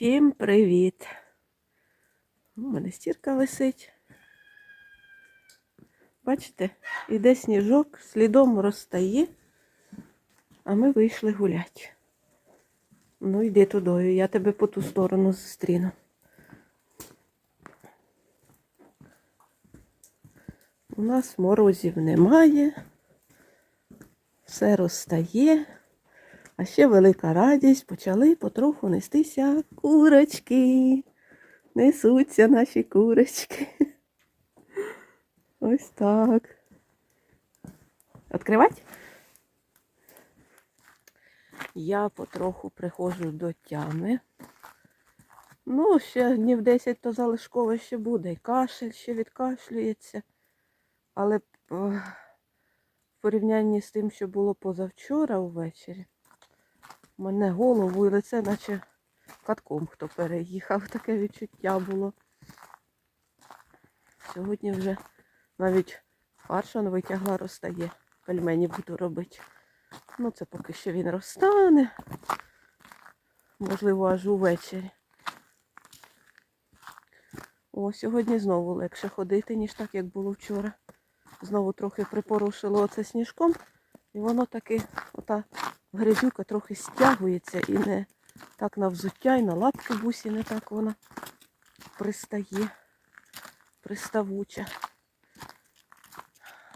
Всім привіт! У мене стірка висить. Бачите, іде сніжок, слідом розтає, а ми вийшли гуляти. Ну, йди тудою, я тебе по ту сторону зустріну. У нас морозів немає, все розтає. А ще велика радість, почали потроху нестися курочки. Несуться наші курочки. Ось так. Відкривати? Я потроху приходжу до тями. Ну, ще днів 10 то залишково ще буде. І кашель ще відкашлюється. Але е, в порівнянні з тим, що було позавчора увечері, мене голову і лице, наче катком хто переїхав, таке відчуття було. Сьогодні вже навіть фаршон витягла, розтає. Пельмені буду робити. Ну, це поки що він розтане. Можливо, аж увечері. О, сьогодні знову легше ходити, ніж так, як було вчора. Знову трохи припорушило оце сніжком. І воно таки, ота грязюка трохи стягується і не так на взуття, і на лапки бусі не так вона пристає, приставуча.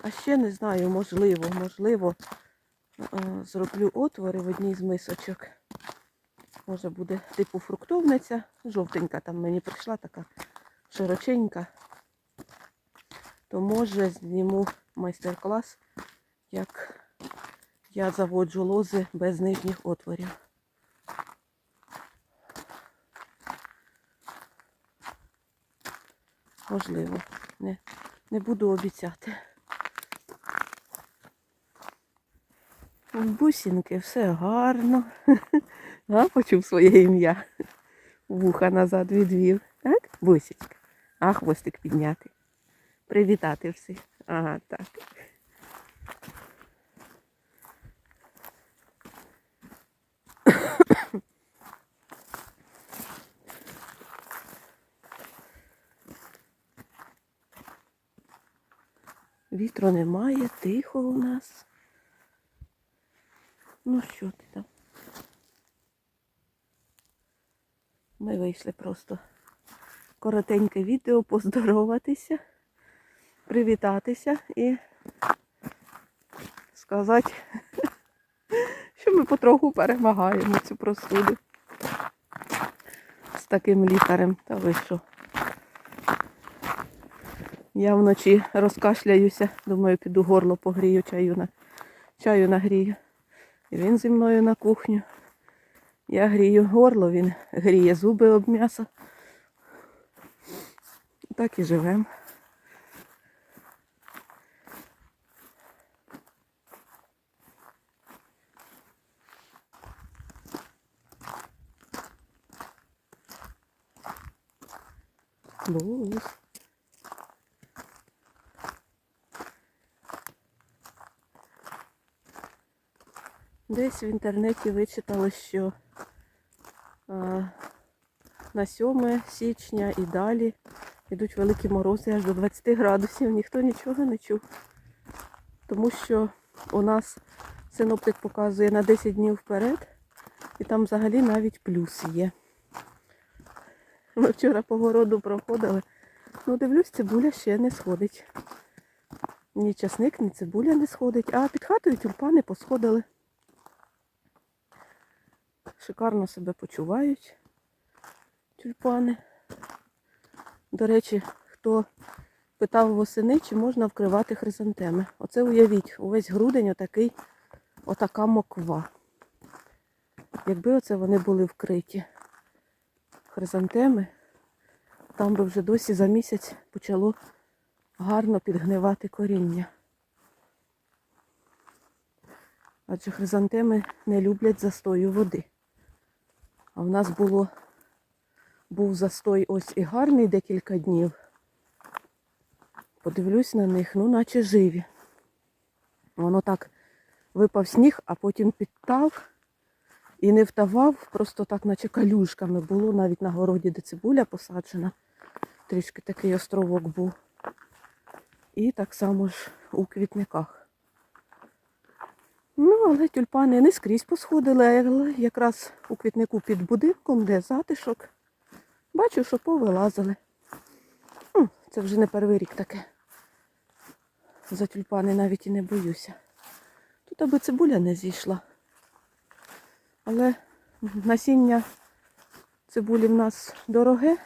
А ще не знаю, можливо, можливо, е, зроблю отвори в одній з мисочок. Може буде типу фруктовниця. Жовтенька там мені прийшла така широченька. То може зніму майстер-клас, як я заводжу лози без нижніх отворів. Можливо, не, не буду обіцяти. Бусінки все гарно. А, почув своє ім'я. Вуха назад відвів. Так, бусічка. А хвостик підняти. Привітати всіх. Ага, так. Вітру немає, тихо у нас. Ну що ти там? Ми вийшли просто коротеньке відео, поздороватися, привітатися і сказати, що ми потроху перемагаємо цю простуду з таким лікарем. Та ви що? Я вночі розкашляюся, думаю, піду горло погрію, чаю на чаю нагрію. І він зі мною на кухню. Я грію горло, він гріє зуби об м'ясо. Так і живемо. Бус. Десь в інтернеті вичитала, що на 7 січня і далі йдуть великі морози аж до 20 градусів. Ніхто нічого не чув. Тому що у нас синоптик показує на 10 днів вперед, і там взагалі навіть плюс є. Ми вчора по городу проходили. Ну, дивлюсь, цибуля ще не сходить. Ні часник, ні цибуля не сходить, а під хатою тюльпани посходили шикарно себе почувають тюльпани. До речі, хто питав восени, чи можна вкривати хризантеми. Оце уявіть, увесь грудень отакий, отака моква. Якби оце вони були вкриті хризантеми, там би вже досі за місяць почало гарно підгнивати коріння. Адже хризантеми не люблять застою води. А в нас було, був застой ось і гарний декілька днів. Подивлюсь на них, ну наче живі. Воно так випав сніг, а потім підтав і не втавав, просто так, наче калюшками було навіть на городі, де цибуля посаджена. Трішки такий островок був. І так само ж у квітниках. Ну, але тюльпани не скрізь посходили, але якраз у квітнику під будинком, де затишок. Бачу, що повилазили. Це вже не перший рік таке. За тюльпани навіть і не боюся. Тут аби цибуля не зійшла. Але насіння цибулі в нас дороге,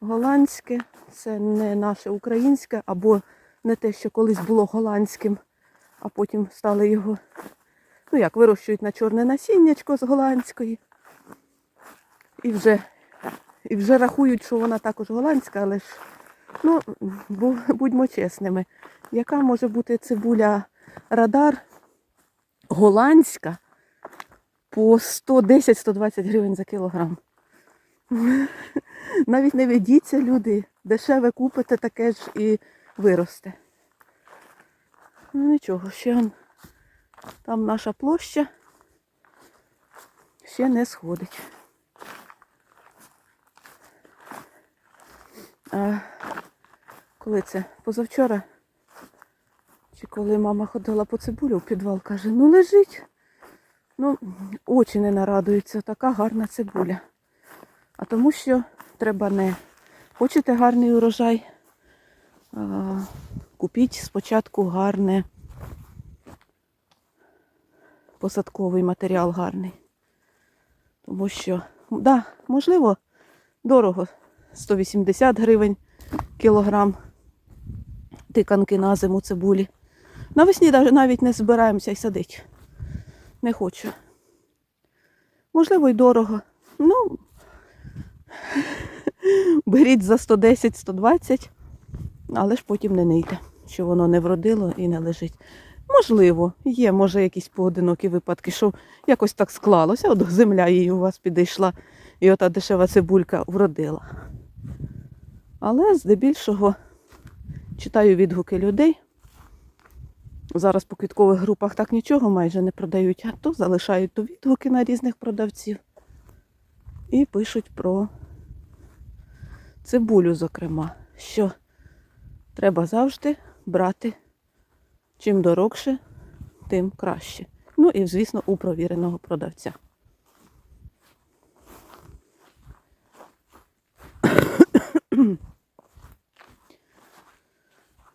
голландське, це не наше українське, або не те, що колись було голландським, а потім стали його, ну як, вирощують на чорне насіннячко з голландської. І вже, і вже рахують, що вона також голландська, але ж, ну, будьмо чесними, яка може бути цибуля радар голландська по 110-120 гривень за кілограм. Навіть не ведіться, люди. Дешеве купите, таке ж і виросте. Ну нічого, ще там наша площа ще не сходить. А коли це? Позавчора? Чи коли мама ходила по цибулю в підвал, каже, ну лежить. Ну, очі не нарадуються, така гарна цибуля. А тому що треба не хочете гарний урожай, купіть спочатку гарне посадковий матеріал гарний. Тому що, да, можливо, дорого 180 гривень кілограм тиканки на зиму цибулі. Навесні навіть не збираємося й садити. Не хочу. Можливо, й дорого. Ну, беріть за 110-120, але ж потім не нийте, що воно не вродило і не лежить. Можливо, є, може, якісь поодинокі випадки, що якось так склалося, от земля її у вас підійшла, і ота дешева цибулька вродила. Але здебільшого читаю відгуки людей. Зараз по квіткових групах так нічого майже не продають, а то залишають то відгуки на різних продавців і пишуть про цибулю, зокрема, що треба завжди брати чим дорогше, тим краще. Ну і, звісно, у провіреного продавця.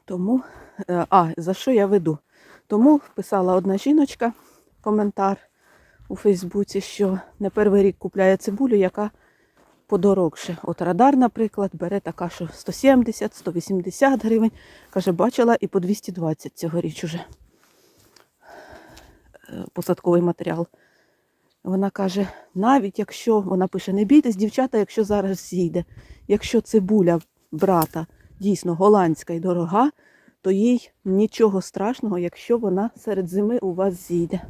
Тому, е, а, за що я веду? Тому писала одна жіночка коментар у Фейсбуці, що не перший рік купляє цибулю, яка подорогше. От радар, наприклад, бере така, що 170-180 гривень. Каже, бачила і по 220 цьогоріч уже е, посадковий матеріал. Вона каже, навіть якщо, вона пише, не бійтесь, дівчата, якщо зараз зійде, якщо цибуля брата дійсно голландська і дорога, то їй нічого страшного, якщо вона серед зими у вас зійде.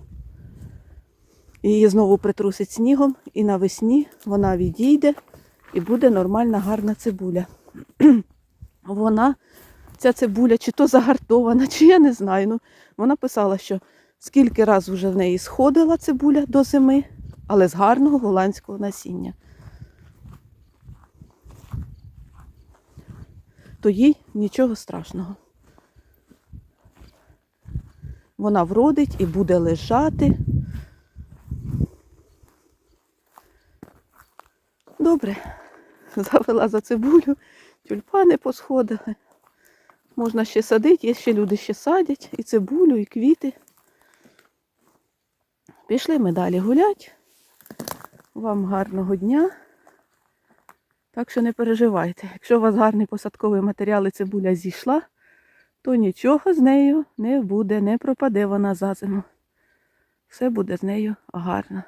Її знову притрусить снігом, і навесні вона відійде і буде нормальна гарна цибуля. Вона, ця цибуля, чи то загартована, чи я не знаю. Ну, вона писала, що скільки раз вже в неї сходила цибуля до зими, але з гарного голландського насіння. То їй нічого страшного. Вона вродить і буде лежати. Добре, завела за цибулю, тюльпани посходили. Можна ще садити, є ще люди ще садять і цибулю, і квіти. Пішли ми далі гулять. Вам гарного дня. Так що не переживайте. Якщо у вас гарний посадковий матеріал і цибуля зійшла, то нічого з нею не буде, не пропаде вона за зиму. Все буде з нею гарно.